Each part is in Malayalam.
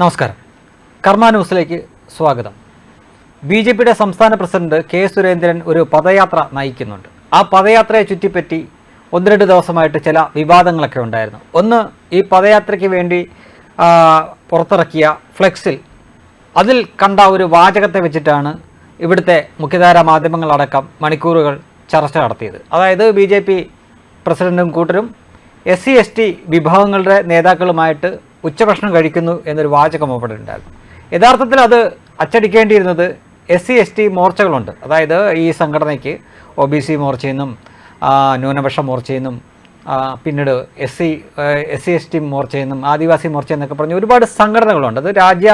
നമസ്കാരം. കർമ്മ ന്യൂസിലേക്ക് സ്വാഗതം. ബി ജെ പിയുടെ സംസ്ഥാന പ്രസിഡന്റ് കെ സുരേന്ദ്രൻ ഒരു പദയാത്ര നയിക്കുന്നുണ്ട്. ആ പദയാത്രയെ ചുറ്റിപ്പറ്റി ഒന്ന് രണ്ട് ദിവസമായിട്ട് ചില വിവാദങ്ങളൊക്കെ ഉണ്ടായിരുന്നു. ഒന്ന് ഈ പദയാത്രയ്ക്ക് വേണ്ടി പുറത്തിറക്കിയ ഫ്ലെക്സിൽ അതിൽ കണ്ട ഒരു വാചകത്തെ വെച്ചിട്ടാണ് ഇവിടുത്തെ മുഖ്യധാര മാധ്യമങ്ങളടക്കം മണിക്കൂറുകൾ ചർച്ച നടത്തിയത്. അതായത് ബി ജെ പി പ്രസിഡന്റും കൂട്ടരും എസ് സി എസ് ടി വിഭാഗങ്ങളുടെ നേതാക്കളുമായിട്ട് ഉച്ചഭക്ഷണം കഴിക്കുന്നു എന്നൊരു വാചകം അവിടെ ഉണ്ടായിരുന്നു. യഥാർത്ഥത്തിൽ അത് അച്ചടിക്കേണ്ടിയിരുന്നത് എസ് സി എസ് ടി മോർച്ചകളുണ്ട്. അതായത് ഈ സംഘടനയ്ക്ക് ഒ ബി സി മോർച്ചയിൽ നിന്നും ന്യൂനപക്ഷ മോർച്ചയിൽ നിന്നും പിന്നീട് S C S C S T മോർച്ചയിൽ നിന്നും ആദിവാസി മോർച്ച എന്നൊക്കെ പറഞ്ഞ് ഒരുപാട് സംഘടനകളുണ്ട്. അത് രാജ്യ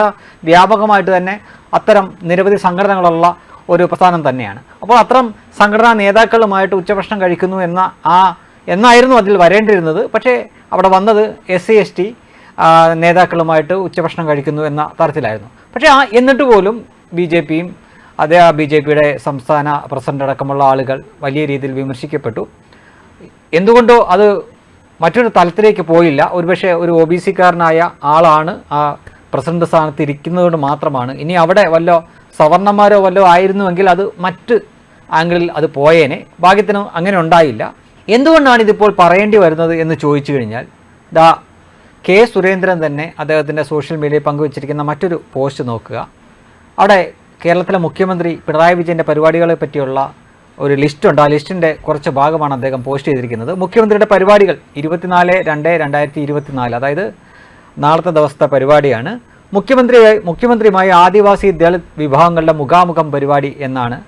വ്യാപകമായിട്ട് തന്നെ അത്തരം നിരവധി സംഘടനകളുള്ള ഒരു പ്രസ്ഥാനം തന്നെയാണ്. അപ്പോൾ അത്തരം സംഘടനാ നേതാക്കളുമായിട്ട് ഉച്ചഭക്ഷണം കഴിക്കുന്നു എന്ന ആ എന്നായിരുന്നു അതിൽ വരേണ്ടിയിരുന്നത്. പക്ഷേ അവിടെ വന്നത് എസ് സി എസ് ടി നേതാക്കളുമായിട്ട് ഉച്ചഭക്ഷണം കഴിക്കുന്നു എന്ന തരത്തിലായിരുന്നു. പക്ഷേ ആ എന്നിട്ട് പോലും ബി ജെ പിയും അതേ ആ ബി ജെ പിയുടെ സംസ്ഥാന പ്രസിഡന്റ് അടക്കമുള്ള ആളുകൾ വലിയ രീതിയിൽ വിമർശിക്കപ്പെട്ടു. എന്തുകൊണ്ടോ അത് മറ്റൊരു തലത്തിലേക്ക് പോയില്ല. ഒരുപക്ഷെ ഒരു ഒ ബി സിക്കാരനായ ആളാണ് ആ പ്രസിഡന്റ് സ്ഥാനത്ത് ഇരിക്കുന്നതുകൊണ്ട് മാത്രമാണ്. ഇനി അവിടെ വല്ല സവർണന്മാരോ വല്ലോ ആയിരുന്നുവെങ്കിൽ അത് മറ്റ് ആംഗിളിൽ അത് പോയേനെ. ഭാഗ്യത്തിന് അങ്ങനെ ഉണ്ടായില്ല. എന്തുകൊണ്ടാണ് ഇതിപ്പോൾ പറയേണ്ടി വരുന്നത് എന്ന് ചോദിച്ചു കഴിഞ്ഞാൽ ദാ കെ സുരേന്ദ്രൻ തന്നെ അദ്ദേഹത്തിന്റെ സോഷ്യൽ മീഡിയയിൽ പങ്കുവച്ചിരിക്കുന്ന മറ്റൊരു പോസ്റ്റ് നോക്കുക. അവിടെ കേരളത്തിലെ മുഖ്യമന്ത്രി പിണറായി വിജയന്റെ പരിപാടികളെ പറ്റിയുള്ള ഒരു ലിസ്റ്റുണ്ട് ആ ലിസ്റ്റിന്റെ കുറച്ച് ഭാഗമാണ് അദ്ദേഹം പോസ്റ്റ് ചെയ്തിരിക്കുന്നത്. മുഖ്യമന്ത്രിയുടെ പരിപാടികൾ ഇരുപത്തിനാല് രണ്ട് രണ്ടായിരത്തി ഇരുപത്തിനാല് അതായത് നാളത്തെ ദിവസത്തെ പരിപാടിയാണ്. മുഖ്യമന്ത്രി മുഖ്യമന്ത്രിയുമായി ആദിവാസി ദളിത് വിഭാഗങ്ങളുടെ മുഖാമുഖം പരിപാടി എന്നാണ്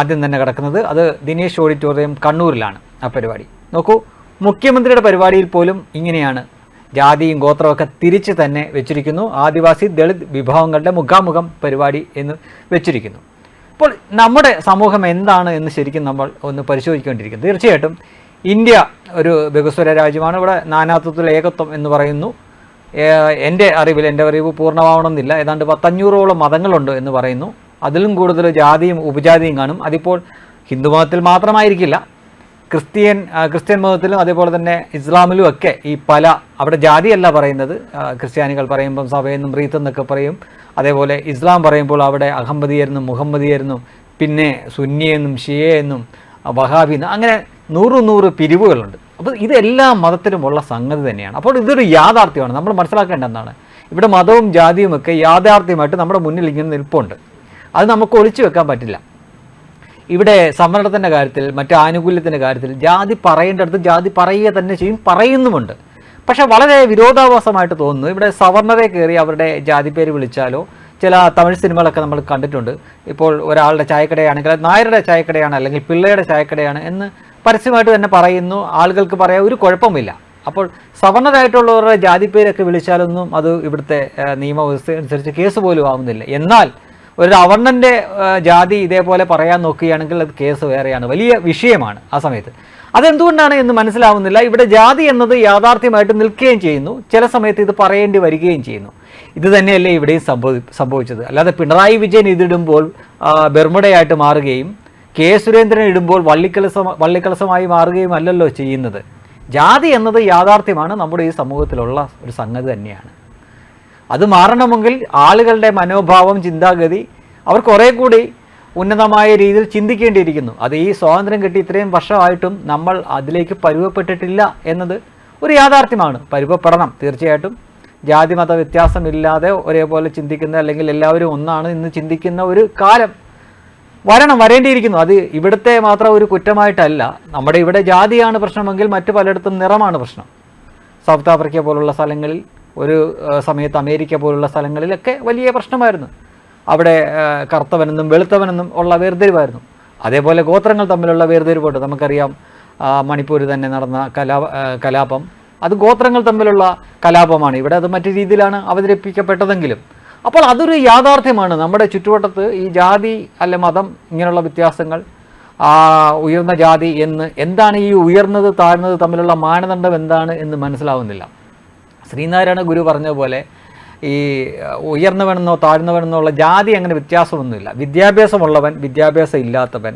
ആദ്യം തന്നെ കിടക്കുന്നത്. അത് ദിനേശ് ഓഡിറ്റോറിയം കണ്ണൂരിലാണ് ആ പരിപാടി. നോക്കൂ മുഖ്യമന്ത്രിയുടെ പരിപാടിയിൽ പോലും ഇങ്ങനെയാണ് ജാതിയും ഗോത്രമൊക്കെ തിരിച്ച് തന്നെ വെച്ചിരിക്കുന്നു. ആദിവാസി ദളിത് വിഭാഗങ്ങളുടെ മുഖാമുഖം പരിപാടി എന്ന് വെച്ചിരിക്കുന്നു. അപ്പോൾ നമ്മുടെ സമൂഹം എന്താണ് എന്ന് ശരിക്കും നമ്മൾ ഒന്ന് പരിശോധിക്കേണ്ടിയിരിക്കുന്നു. തീർച്ചയായിട്ടും ഇന്ത്യ ഒരു ബഹുസ്വര രാജ്യമാണ്. ഇവിടെ നാനാത്വത്തിൽ ഏകത്വം എന്ന് പറയുന്നു. എന്റെ അറിവിൽ എന്റെ അറിവ് പൂർണമാവണമെന്നില്ല. ഏതാണ്ട് പത്തഞ്ഞൂറോളം മതങ്ങളുണ്ട് എന്ന് പറയുന്നു. അതിലും കൂടുതൽ ജാതിയും ഉപജാതിയും കാണും. അതിപ്പോൾ ഹിന്ദുമതത്തിൽ മാത്രമായിരിക്കില്ല. ക്രിസ്ത്യൻ ക്രിസ്ത്യൻ മതത്തിലും അതേപോലെ തന്നെ ഇസ്ലാമിലും ഒക്കെ ഈ പല അവിടെ ജാതിയല്ല പറയുന്നത്. ക്രിസ്ത്യാനികൾ പറയുമ്പം സഭയെന്നും റീത്തെന്നൊക്കെ പറയും. അതേപോലെ ഇസ്ലാം പറയുമ്പോൾ അവിടെ അഹമ്മദിയെന്നും മുഹമ്മദിയെന്നും പിന്നെ സുന്നിയെന്നും ഷിയെന്നും വഹാബി എന്നും അങ്ങനെ നൂറ് നൂറ് പിരിവുകളുണ്ട്. അപ്പോൾ ഇത് എല്ലാ മതത്തിലുമുള്ള സംഗതി തന്നെയാണ്. അപ്പോൾ ഇതൊരു യാഥാർത്ഥ്യമാണ്. നമ്മൾ മനസ്സിലാക്കേണ്ട എന്താണ്? ഇവിടെ മതവും ജാതിയും ഒക്കെ യാഥാർത്ഥ്യമായിട്ട് നമ്മുടെ മുന്നിൽ ഇങ്ങനെ നിൽപ്പുണ്ട്. അത് നമുക്ക് ഒളിച്ചു വെക്കാൻ പറ്റില്ല. ഇവിടെ സംവരണത്തിന്റെ കാര്യത്തിൽ മറ്റു ആനുകൂല്യത്തിന്റെ കാര്യത്തിൽ ജാതി പറയേണ്ടടുത്ത് ജാതി പറയുക തന്നെ ചെയ്യും പറയുന്നുമുണ്ട്. പക്ഷേ വളരെ വിരോധാഭാസമായിട്ട് തോന്നുന്നു. ഇവിടെ സവർണരെ കയറി അവരുടെ ജാതി പേര് വിളിച്ചാലോ ചില തമിഴ് സിനിമകളൊക്കെ നമ്മൾ കണ്ടിട്ടുണ്ട്. ഇപ്പോൾ ഒരാളുടെ ചായക്കടയാണെങ്കിൽ നായരുടെ ചായക്കടയാണ് അല്ലെങ്കിൽ പിള്ളയുടെ ചായക്കടയാണ് എന്ന് പരസ്യമായിട്ട് തന്നെ പറയുന്നു. ആളുകൾക്ക് പറയാൻ ഒരു കുഴപ്പമില്ല അപ്പോൾ സവർണരായിട്ടുള്ളവരുടെ ജാതി പേരൊക്കെ വിളിച്ചാലൊന്നും അത് ഇവിടുത്തെ നിയമവ്യവസ്ഥ അനുസരിച്ച് കേസ് പോലും ആവുന്നില്ല. എന്നാൽ ഒരു അവർണന്റെ ജാതി ഇതേപോലെ പറയാൻ നോക്കുകയാണെങ്കിൽ അത് കേസ് വേറെയാണ്. വലിയ വിഷയമാണ് ആ സമയത്ത്. അതെന്തുകൊണ്ടാണ് എന്ന് മനസ്സിലാവുന്നില്ല. ഇവിടെ ജാതി എന്നത് യാഥാർത്ഥ്യമായിട്ട് നിൽക്കുകയും ചെയ്യുന്നു. ചില സമയത്ത് ഇത് പറയേണ്ടി വരികയും ചെയ്യുന്നു. ഇത് തന്നെയല്ലേ ഇവിടെയും സംഭവി സംഭവിച്ചത്. അല്ലാതെ പിണറായി വിജയൻ ഇതിടുമ്പോൾ ബെർമുടയായിട്ട് മാറുകയും കെ സുരേന്ദ്രൻ ഇടുമ്പോൾ വള്ളിക്കലസം വള്ളിക്കലസമായി മാറുകയും അല്ലല്ലോ ചെയ്യുന്നത്. ജാതി എന്നത് യാഥാർത്ഥ്യമാണ് നമ്മുടെ ഈ സമൂഹത്തിലുള്ള ഒരു സംഗതി തന്നെയാണ്. അത് മാറണമെങ്കിൽ ആളുകളുടെ മനോഭാവം ചിന്താഗതി അവർ കുറേ കൂടി ഉന്നതമായ രീതിയിൽ ചിന്തിക്കേണ്ടിയിരിക്കുന്നു. അത് ഈ സ്വാതന്ത്ര്യം കിട്ടി ഇത്രയും വർഷമായിട്ടും നമ്മൾ അതിലേക്ക് പരുവപ്പെട്ടിട്ടില്ല എന്നത് ഒരു യാഥാർത്ഥ്യമാണ്. പരുവപ്പെടണം തീർച്ചയായിട്ടും. ജാതി മത വ്യത്യാസമില്ലാതെ ഒരേപോലെ ചിന്തിക്കുന്ന അല്ലെങ്കിൽ എല്ലാവരും ഒന്നാണ് ഇന്ന് ചിന്തിക്കുന്ന ഒരു കാലം വരണം വരേണ്ടിയിരിക്കുന്നു. അത് ഇവിടുത്തെ മാത്രം ഒരു കുറ്റമായിട്ടല്ല. നമ്മുടെ ഇവിടെ ജാതിയാണ് പ്രശ്നമെങ്കിൽ മറ്റു പലയിടത്തും നിറമാണ് പ്രശ്നം. സൗത്ത് ആഫ്രിക്ക പോലുള്ള സ്ഥലങ്ങളിൽ ഒരു സമയത്ത് അമേരിക്ക പോലുള്ള സ്ഥലങ്ങളിലൊക്കെ വലിയ പ്രശ്നമായിരുന്നു. അവിടെ കറുത്തവനെന്നും വെളുത്തവനെന്നും ഉള്ള വേർതിരിവായിരുന്നു. അതേപോലെ ഗോത്രങ്ങൾ തമ്മിലുള്ള വേർതിരിവുണ്ട്. നമുക്കറിയാം മണിപ്പൂരിൽ തന്നെ നടന്ന കലാ കലാപം. അത് ഗോത്രങ്ങൾ തമ്മിലുള്ള കലാപമാണ്. ഇവിടെ അത് മറ്റു രീതിയിലാണ് അവതരിപ്പിക്കപ്പെട്ടതെങ്കിലും. അപ്പോൾ അതൊരു യാഥാർത്ഥ്യമാണ്. നമ്മുടെ ചുറ്റുവട്ടത്ത് ഈ ജാതി അല്ലെ മതം ഇങ്ങനെയുള്ള വ്യത്യാസങ്ങൾ ഉയർന്ന ജാതി എന്ന് എന്താണ് ഈ ഉയർന്നത് താഴ്ന്നത് തമ്മിലുള്ള മാനദണ്ഡം എന്താണ് എന്ന് മനസ്സിലാവുന്നില്ല. ശ്രീനാരായണ ഗുരു പറഞ്ഞ പോലെ ഈ ഉയർന്നവനെന്നോ താഴ്ന്നവനെന്നോ ഉള്ള ജാതി അങ്ങനെ വ്യത്യാസമൊന്നുമില്ല. വിദ്യാഭ്യാസമുള്ളവൻ വിദ്യാഭ്യാസം ഇല്ലാത്തവൻ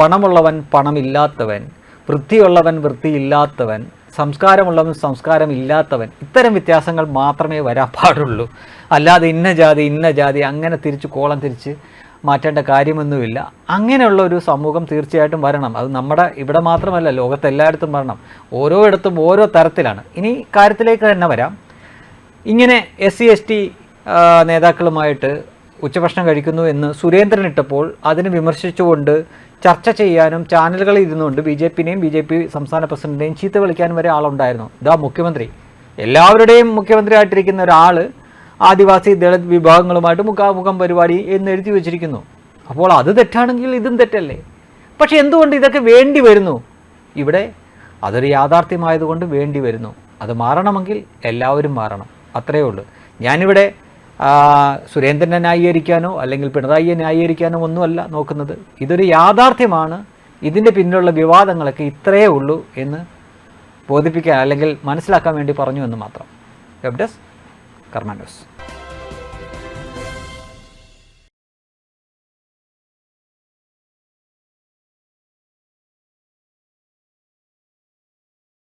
പണമുള്ളവൻ പണമില്ലാത്തവൻ വൃത്തിയുള്ളവൻ വൃത്തിയില്ലാത്തവൻ സംസ്കാരമുള്ളവൻ സംസ്കാരം ഇല്ലാത്തവൻ ഇത്തരം വ്യത്യാസങ്ങൾ മാത്രമേ വരാൻ പാടുള്ളൂ. അല്ലാതെ ഇന്ന ജാതി ഇന്ന ജാതി അങ്ങനെ തിരിച്ച് കോളം തിരിച്ച് മാറ്റേണ്ട കാര്യമൊന്നുമില്ല. അങ്ങനെയുള്ള ഒരു സമൂഹം തീർച്ചയായിട്ടും വരണം. അത് നമ്മുടെ ഇവിടെ മാത്രമല്ല ലോകത്ത് എല്ലായിടത്തും വരണം. ഓരോയിടത്തും ഓരോ തരത്തിലാണ്. ഇനി കാര്യത്തിലേക്ക് തന്നെ വരാം. ഇങ്ങനെ എസ് സി എസ് ടി നേതാക്കളുമായിട്ട് ഉച്ചഭക്ഷണം കഴിക്കുന്നു എന്ന് സുരേന്ദ്രൻ ഇട്ടപ്പോൾ അതിന് വിമർശിച്ചുകൊണ്ട് ചർച്ച ചെയ്യാനും ചാനലുകളിൽ ഇരുന്നുകൊണ്ട് ബി ജെ പിനെയും ബി ജെ പി സംസ്ഥാന പ്രസിഡന്റിനെയും ചീത്ത വിളിക്കാനും വരെ ആളുണ്ടായിരുന്നു. ഇതാ മുഖ്യമന്ത്രി. എല്ലാവരുടെയും മുഖ്യമന്ത്രി ആയിട്ടിരിക്കുന്ന ഒരാൾ ആദിവാസി ദളിത് വിഭാഗങ്ങളുമായിട്ട് മുഖാമുഖം പരിപാടി എന്ന് എഴുതി വെച്ചിരിക്കുന്നു. അപ്പോൾ അത് തെറ്റാണെങ്കിൽ ഇതും തെറ്റല്ലേ? പക്ഷെ എന്തുകൊണ്ട് ഇതൊക്കെ വേണ്ടി വരുന്നു? ഇവിടെ അതൊരു യാഥാർത്ഥ്യമായതുകൊണ്ട് വേണ്ടി വരുന്നു. അത് മാറണമെങ്കിൽ എല്ലാവരും മാറണം. അത്രയേ ഉള്ളൂ. ഞാനിവിടെ സുരേന്ദ്രനെ ന്യായീകരിക്കാനോ അല്ലെങ്കിൽ പിണറായിയെ ന്യായീകരിക്കാനോ ഒന്നുമല്ല നോക്കുന്നത്. ഇതൊരു യാഥാർത്ഥ്യമാണ്. ഇതിന്റെ പിന്നിലുള്ള വിവാദങ്ങളൊക്കെ ഇത്രയേ ഉള്ളൂ എന്ന് ബോധിപ്പിക്കാൻ അല്ലെങ്കിൽ മനസ്സിലാക്കാൻ വേണ്ടി പറഞ്ഞു എന്ന് മാത്രം. Web desk കർമാന്റോസ്